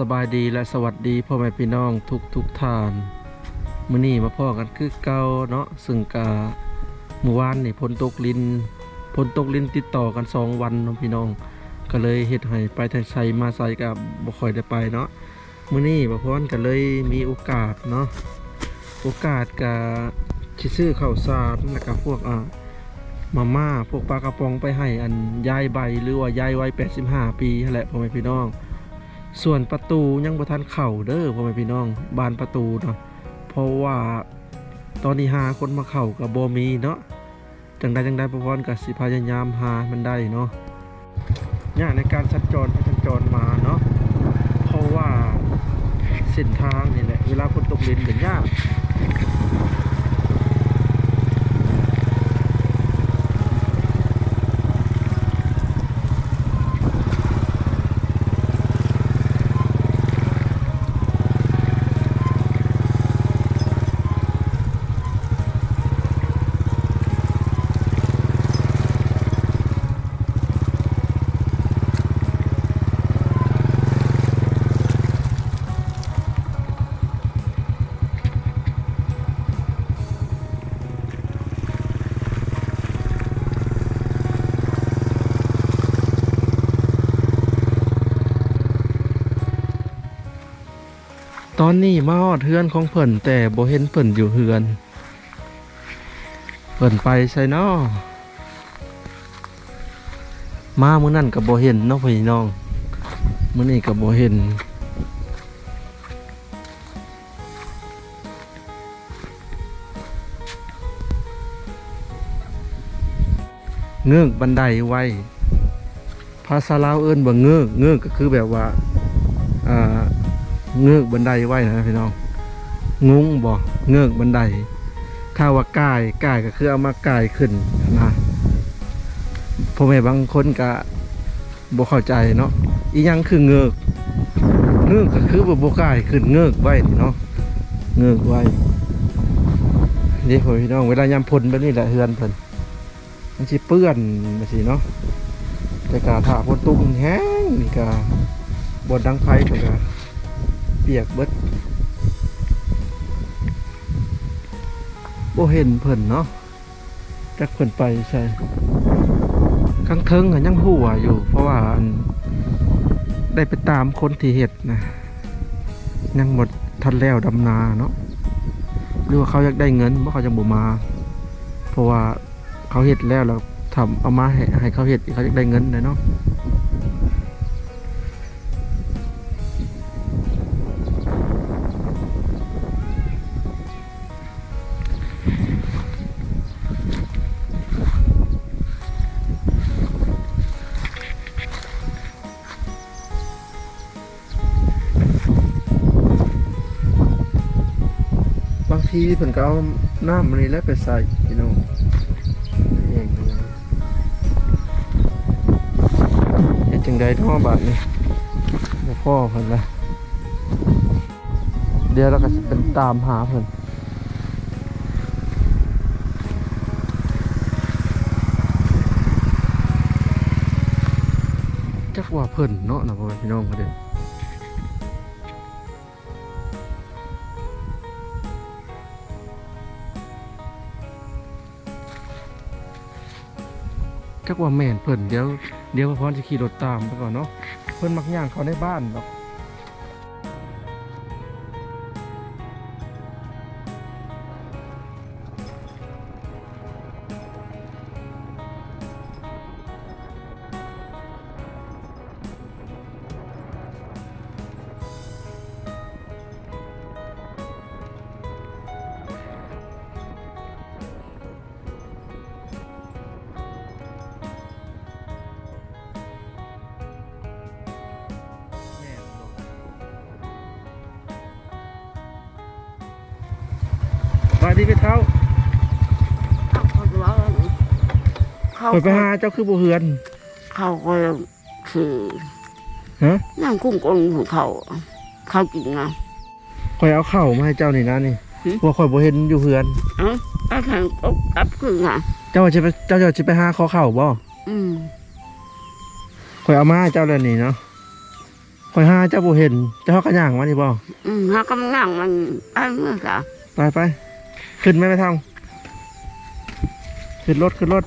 สบายดีและสวัสดีพ่อแม่พี่น้องทุกทุกทานมื้อนี้มาพ่อกันคือเก่าเนาะซึ่งกาเมื่อวานนี่ฝนตกลินฝนตกลินติดต่อกันสองวันเนาะพี่น้อง ก็เลยเฮ็ดให้ไปทางไสมาไสกับบ่ค่อยได้ไปเนาะมื้อนี้บ่พรก็เลยมีโอกาสเนาะโอกาสก็สิซื้อข้าวสารแล้วก็พวกอ่ามาม่าพวกปลากระป๋องไปให้อันยายใบหรือว่ายายวัย85 ปีนั่นแหละพ่อแม่พี่น้อง ส่วนประตูยังบ่ทันเข่าเด้อพ่อแม่พี่น้อง บานประตูเนาะเพราะว่าตอนนี้หาคนมาเข่ากับบ่มีเนาะจังใดจังใดประพรกับสิพยายามหามันได้เนาะยากในการสัญจรไปสัญจรมาเนาะเพราะว่าเส้นทางนี่แหละเวลาฝนตกเลนเป็นยาก ตอนนี้มาฮอดเฮือนของเพิ่นแต่บ่เห็นเพิ่นอยู่เฮือน เพิ่นไปใส่นาะมามื้อนั้นก็บ่เห็นเนาะพี่น้องมื้อนี้ก็บ่เห็นเงือกบันไดไว้ภาษาลาวเอิ้นว่าเงือกเงือกก็คือแบบว่า เงือกบันไดไว้นะพี่น้องงุ้งบ่เงือกบันไดข้าว่าก่ายก่ายก็คือเอามาก่ายขึ้นนะพ่อแม่บางคนก็บ่เข้าใจเนาะอีหยังคือเงือกเงือกก็คือบ่บ่ก่ายขึ้นเงือกไว้เนาะเงือกไว้นี่พี่น้องเวลายามพ่นแบบนี้แหละเฮือนเพิ่นมันสิเปื้อนจังซี่เนาะแต่กาถ้าฝนตกแห้งนี่ก็บนดังไฟเพิ่นก็ ปียกเบิดบ่เห็นเพิ่นเนาะจักเพิ่นไปใช่กังเทิงยังหัวอยู่ เพราะว่าได้ไปตามคนที่เฮ็ดนะ ยังหมดทันแล้วดำนาเนาะหรือว่าเขาอยากได้เงินบ่เขาจะบ่มา เพราะว่าเขาเฮ็ดแล้วแล้วทำเอามาให้ให้เขาเฮ็ดเขาอยากได้เงินเลยเนาะ ทีเพิ่นก็เอาน้ำมันนี่แหล้วไปใส่พี่น้องเองเฮ็ดจังได๋ท้อบาดนี้บ่พ่อเพิ่นละเดี๋ยวเราก็สิเป็นตามหาเพิ่นจักว่าเพิ่นเนาะนะพ่อพี่น้องเขาเด้ จักว่าแม่นเพิ่นเดี๋ยวเดี๋ยวพรจะขี่รถตามไปก่อนเนาะเพิ่นมักย่างเขาในบ้านแบบ สวัสดีพี่เท้าเขาจะว่าเขาไปไปหาเจ้าคือบ่เฮือนเขาก็คือฮะนั่งกุ้งกงของเขาเขากินไงข่อยเอาข้าวมาให้เจ้านี่นะนี่หึว่าข่อยบ่เห็นอยู่เฮือนเอ้าไอ้แข่งกกับคือไงเจ้าว่าจะไปเจ้าจะสิไปหาขอข้าวบ่อืมข่อยเอามาให้เจ้าแล้วนี่เนาะข่อยหาเจ้าบ่เห็น เจ้าเฮาก็ย่างมานี่บ่อืมเขากำลังมันไอ้เมื่อกี้ไปไป ขึ้นไหมไม่ทางขึ้นรถขึ้นรถ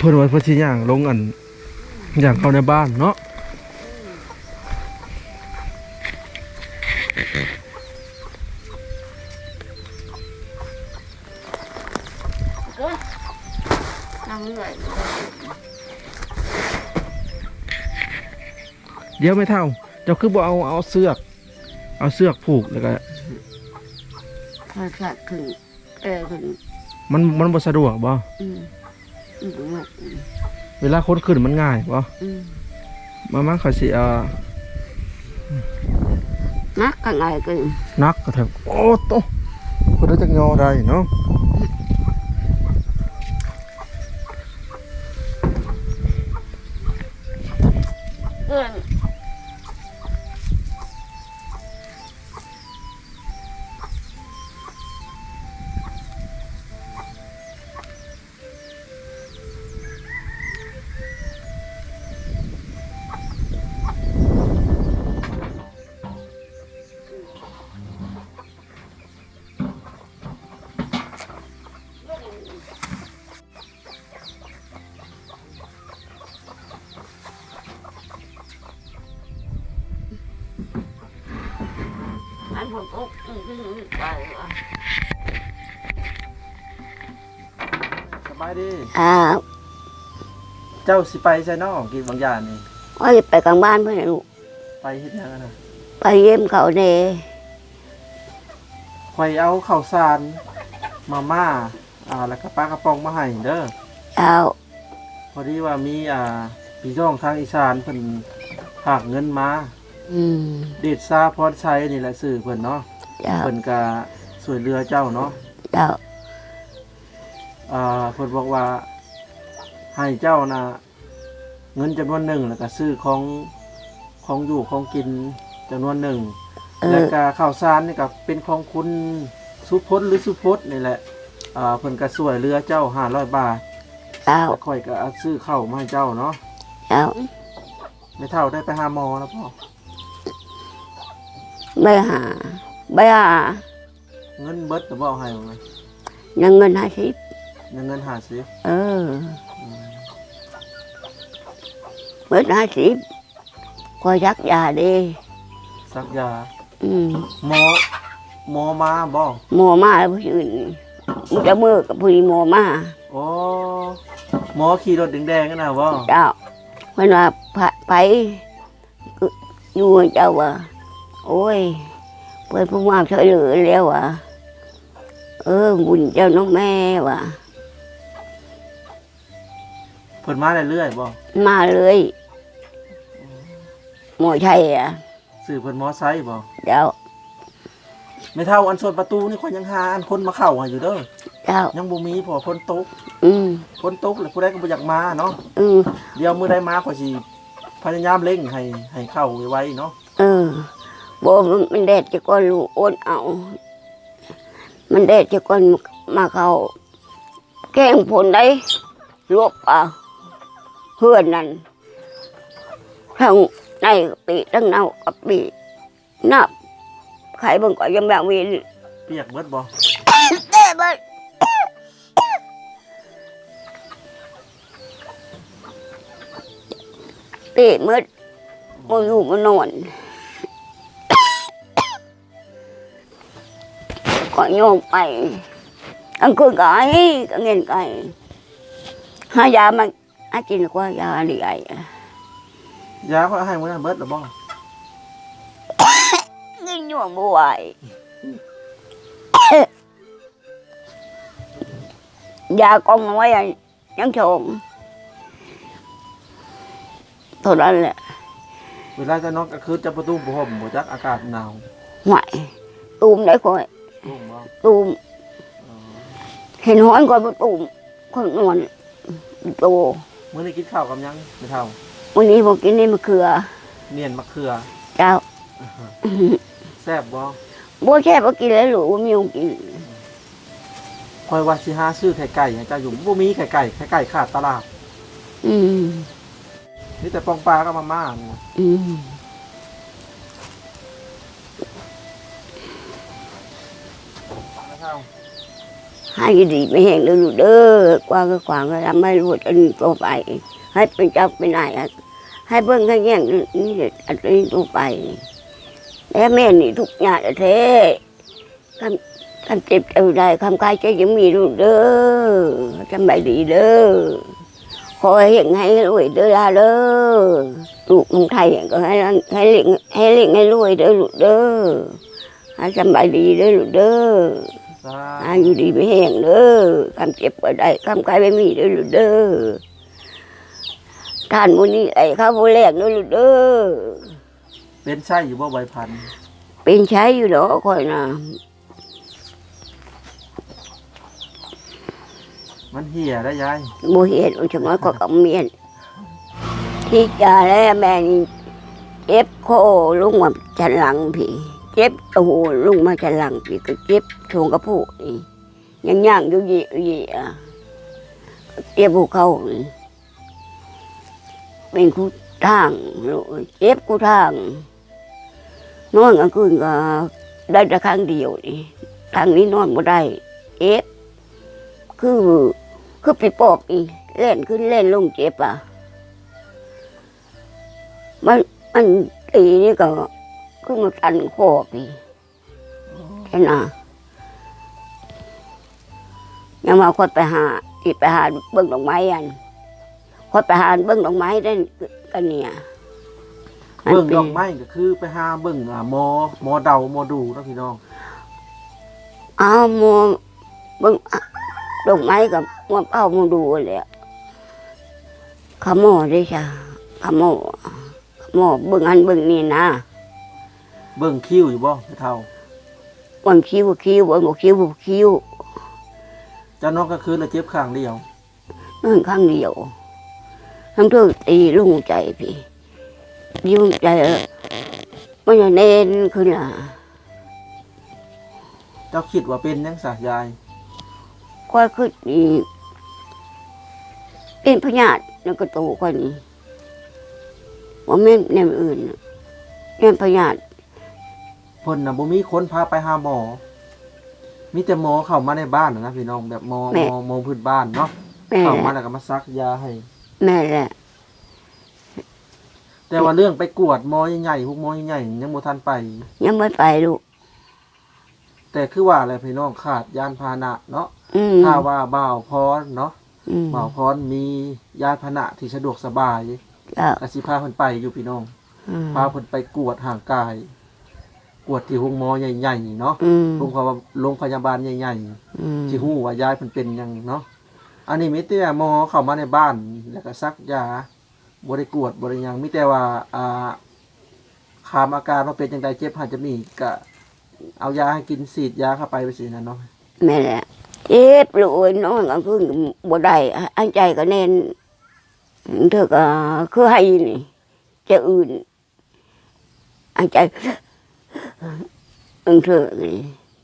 เพิ่นว่าเพิ่นสิย่างลงอันย่างเข้าในบ้านเนาะทางเหนื่อยเดี๋ยวไม่เท่า เจ้าคือบ่เอาเอาเสือก เอาเสือกผูกแล้วก็ถ้าสัตว์ขึ้นเออขึ้นมันมันบ่สะดวกบ่ อืมอืมอืมเวลาคนขึ้นมันง่ายบ่อืมมามาเขาสิเอานักกันไงกันนักกระเถบโอ้โตเพิ่นได้จักยอได้เนาะ สบายดีอ่าเจ้าสิไปใช่เนาะกินบางอย่างนี่ว่าจะไปกลางบ้านเพื่อนลูกไปเฮ็ดหยังอะนะไปเยี่ยมเขาเนข่อยเอาข้าวสารมาม่าอ่าแล้วก็ปลากระป๋องมาให้เด้อเจ้าพอดีว่ามีอ่าพี่น้องทางอีสานเพิ่นฝากเงินมาอืมเดชซาพรชัยนี่แหละสื่อเพิ่นเนาะเจ้าเพิ่นก็ช่วยเหลือเจ้าเนาะ เจ้า อ่าเพิ่นบอกว่าให้เจ้านะเงินจำนวนหนึ่งแล้วก็ซื้อของของอยู่ของกินจำนวนหนึ่งเอแล้วอก็ข้าวสารนี่ก็เป็นของคุณสุพจน์หรือสุพจน์นี่แหละอ่าเพิ่นก็ช่วยเหลือเจ้า500บาทเจ้าแล้วค่อยก็เอาซื้อข้าวมาให้เจ้าเนาะเจ้าไม่เท่าได้ไปหาหมอแล้วพ่อไปหาไปหาเงินเบิดแต่บ่เอาให้บ่ไงยังเงินห้าสิบ เงินเงิน50เออเงินห้าสิบก็ยักยาดีสักยาอืมหมอหมอมาบ่หมอมาแล้วผู้อื่นมันจะมือกับผู้หญิงหมอมาโอ้หมอขี่รถแดงๆนั่นน่ะบ่เจ้าเพิ่นว่าไปไปอยู่เจ้าว่าโอ้ยเพิ่นผู้มาช่วยเหลือแล้วว่ะเออบุญเจ้าน้องแม่ว่ะเพิ่นมาเรื่อยๆบ่มาเลยหมอชัยอะสื่อเพิ่นมอไซค์บ่เจ้าไม่เท่าอันส่วนประตูนี่ข่อยยังหาอันคนมาเข้าให้อยู่เด้อเจ้ายังบ่มีเพอฝนตกอืมฝนตกแล้วผู้ใดก็บ่อยากมาเนาะอืมเดี๋ยวมื้อใดมาข่อยสิพยายามเร่งให้ให้เข้าไวๆเนาะเออบ่มันมันแดดจะก้อนลูกโอนเอา มันแดดจะก้อนมาเขาแกล้งผลได้ลวกอะ เฮือนนั่นทั้งในกะปีทั้งเน่ากะปีนับใครเบิ่งก็ยังแบบวินเปียกเบิดบ่เต้เบิ่งเต้มืดบ่อยู่บ่นอนก็โยมไปกลางคืนก็ไอ้ก็เงินไก่หายามา อาจินกว่ายาดีไอ้ยาข่อยให้มื้อนั้นเบิดแล้วบ่กินหน่วงบ่ไหวยากองเอาไว้อะยังชงเท่านั้นแหละเวลาจะนอนก็คือจะประตูบ่ห่มบ่จักอากาศหนาวไหวตูมได้ค่อยรุ่งบ่ตูมเออเห็นห้อนก่อนบ่ตูมคนนวลโต มื้อนี้กินข้าวกับหยังไม่เท่า วันนี้บอกกินนี่มะเขือ เนียนมะเขือเจ้าแซ่บบ่บัวแช่บ่กินแล้วหรือว่ามีของกินคอยว่าสิหาซื้อไข่ไก่ให้เจ้าอยู่บ่มีไข่ไก่ไข่ไก่ขาดตลาดอืมมีแต่ปองปลากับมาม่านี่นะอืมไม่เท่า ให้ดีไม่แห้งเลยลูกเด้อกว่าก็กวางก็ทำให้รู้อันต่อไป ให้เป็นเจ้าเป็นนายอะให้เบิ่งให้แย่งนี่อันนี้ต่อไปแล้วแม่นี่ทุกอย่างแท้คำคำเจ็บเอวได้คำกายใจยังมีลูกเด้อจำใบดีเด้อขอให้เห็นให้รวยเด้อลาเด้อลูกของไทยก็ให้ให้เลี้ยงให้เลี้ยงให้รวยเด้อลูกเด้อให้จำใบดีเด้อลูกเด้อ สาอาอยู่ดีไม่แห้งเด้อคำเจ็บก็ได้คำกายไม่มีเด้อลูกเด้อท่านมูนี่ไอ้ข้าวโพแรกเด้อลูกเด้อเป็นไส้อยู่บ่ใบพันธุ์เป็นใช้อยู่ดอกคอยนะมันเหี่ยได้ยายโมเห็นอุชมอยก็กำเมียนที่จะแล้วแม่นี่เจ็บโคอลุงมาชันหลังพี่เจ็บโอ้โหลุงมาชันหลังพี่ก็เจ็บชงกระพุนี่ยังย่างอยู่ยี่ยี่อะเจ็บภูเขาเป็นคู่ทางเจ็บคู่ทางนอนกลางคืนก็ได้แต่ครั้งเดียวนี่ทางนี้นอนไม่ได้เจ็บคือคือปีปอบนี่เล่นขึ้นเล่นลงเจ็บอะมันมันตีนี่ก็ คือมันตันคอพี่แค่น่ะยังมาคนไปหาที่ไปหาเบิ้งดอกไม้อันคนไปหาเบิ้งดอกไม้ได้กันเนี่ยเบิ่งดอกไม้ก็คือไปหาเบิ่งอ่าหมอหมอเดาหมอดูเนาะพี่น้องอ้าวมอเบิ้งอะดอกไม้กับมวเอามาดูเลยอะขโมอได้จ้ะขโมอขโมอเบิ้งอันเบิ้งนี่นะ เบิ่งคิ้วอยู่บ่ไม่เท่าวันคิ้วคิ้ววันบอกคิ้วบอกคิ้วเจ้าน้องก็คือละเจ็บข้างเดียวนั่นข้างเดียวทั้งเธอตีลุงใจพี่ลุงใจมันจะเน้นขึ้นอะเจ้าคิดว่าเป็นยังสะยายค่อยขึ้นอีกเป็นพญาติแล้วก็โตกว่านี้ว่าแม่นแนวอื่นน่ะแม่นพญาติ เพิ่นน่ะบ่มีคนพาไปหาหมอ มีแต่หมอเข้ามาในบ้านน่ะนะพี่น้องแบบหมอหมอหมอพื้นบ้านเนาะแม่เข้าแหมาละแล้วก็มาซักยาให้ แม่แหละแต่ว่าเรื่องไปกวดหมอใหญ่ๆพวกหมอใหญ่ๆยังบ่ทันไป ยังไม่ไปลูกแต่คือว่าอะไรพี่น้องขาดยานพาหนะเนาะอืมถ้าว่าบ่าวพรเนาะอืมบ่าวพรมียานพาหนะที่สะดวกสบายจ้ะก็สิพาเพิ่นไปอยู่พี่น้อง อืมพาเพิ่นไปกวดห่างกายก วดที่โรงหมอใหญ่ๆเนาะอืมโรงพยาบาลโรงพยาบาลใหญ่อืมๆที่ฮู้ว่ายายเพิ่นเป็นหยังเนาะอันนี้มีแต่หมอเข้ามาในบ้านแล้วก็ซักยาบ่ได้กวดบ่ได้หยังมีแต่ว่าอ่าคามอาการว่าเป็นจังไดเจ็บหาจะมีก็เอายาให้กินฉีดยาเข้าไปไปสินะเนาะแม่แหละเจ็บเลยนอนกลางคืนก็บ่ได้อันใจก็แน่นเธอก็คือให้นี่จะอื่นอันใจ อันเธอนี่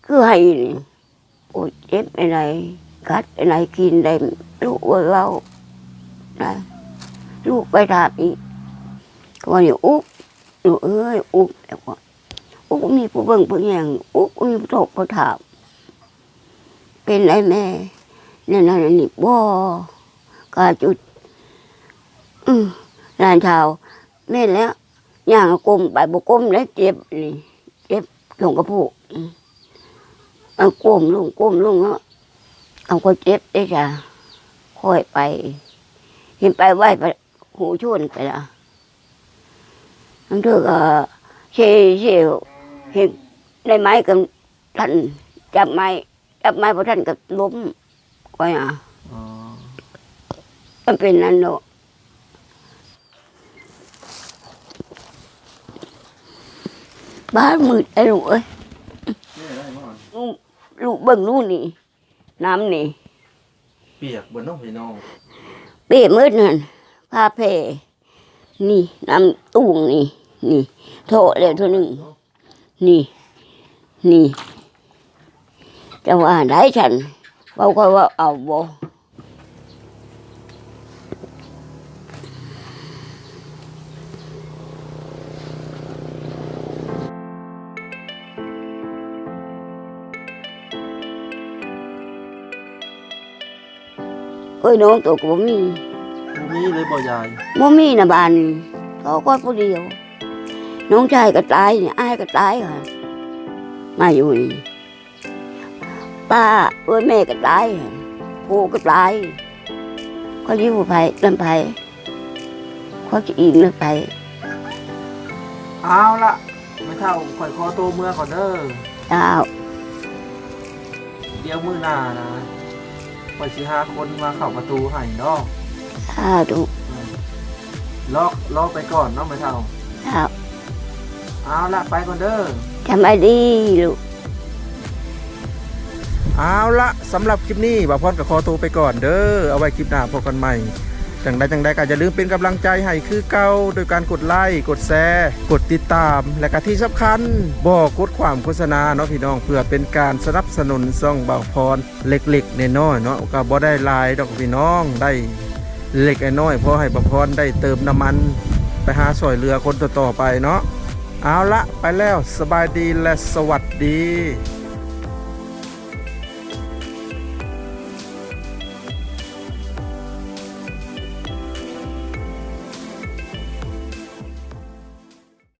คือให้นี่โอ้เจ็บอะไรกัดอะไรกินได้ลูกว่าเราได้ลูกไปถามอีกก็ว่าอยู่อุ๊กลูเอ้ยอุ๊กแล้วก็อุ๊กมีผู้เบิ่งผู้แยงอุ๊กมีผู้ถกผู้ถามเป็นไรแม่นั่นนั่นนี่บ่กาจุด อืมลานชาวแม่แล้วย่างกลมไปบกลมแล้วเจ็บนี่ เจ็บหลงกระพุกอืมเอากลมลงกลมลงแล้วเอาก็เจ็บได้จ้ะค่อยไป เห็นไปไหวไปหูชวนไปละทั้งเธอก็เชเชเห็นได้ไม้กับท่านจับไม้จับไม้พอท่านก็ล้มก็อะอ๋อมันเป็นนั่นเนาะ บ้านมืดไอ้ลูกเอ้ยนี่ได้บ่ลูกลูกเบิ่งนู่นนี่ น้ำนี่ เปียกบ่เน้องพี่น้องเป้มืดนั่นผ้าเพนี่น้ำตุ้งนี่ นี่ โถเลยเท่านึงนี่ นี่จะว่าได้ฉันเบาก็ว่าเอาบ่ อ้ยน้องตัวก็บ่มีบ่มีเลยบ่ยายบ่มีนะบ้านเขาก็ผู้เดียว น้องชายก็ตายเนี่ยอ้ายก็ตายค่ะ มาอยู่นี่ป้าเอ้ยแม่ก็ตายค่ะปู่ก็ตายเขาอยู่ไผลำไผเขาจะอิงลำไผเอาละไม่เท่าข่อยคอโตวเมื่อก่อนเด้อเจ้าเดี๋ยวมื้อหน้านะ ข่อยสิหาคนมาเข้าประตูให้เนาะสาธุล็อกล็อกไปก่อนเนาะไม่เท่าเจ้าเอาละไปก่อนเด้อทำไมดีลูก เอาละสำหรับคลิปนี้บ่าวพรกับคอตัวไปก่อนเด้อเอาไว้คลิปหน้าพบกันใหม่ จังใดจังใดก็อย่าลืมเป็นกำลังใจให้คือเก่าโดยการกดไลค์กดแชร์กดติดตาม และก็ที่สำคัญบอกกดความโฆษณาเนาะพี่น้องเพื่อเป็นการสนับสนุนซ่องเบาพรเล็กๆน้อยเนาะก็บ่ได้ลายดอกพี่น้องได้เล็กน้อยเพราะให้บาพรได้เติมน้ำมันไปหาสอยเรือคนต่อๆไปเนาะเอาละไปแล้วสบายดีและสวัสดี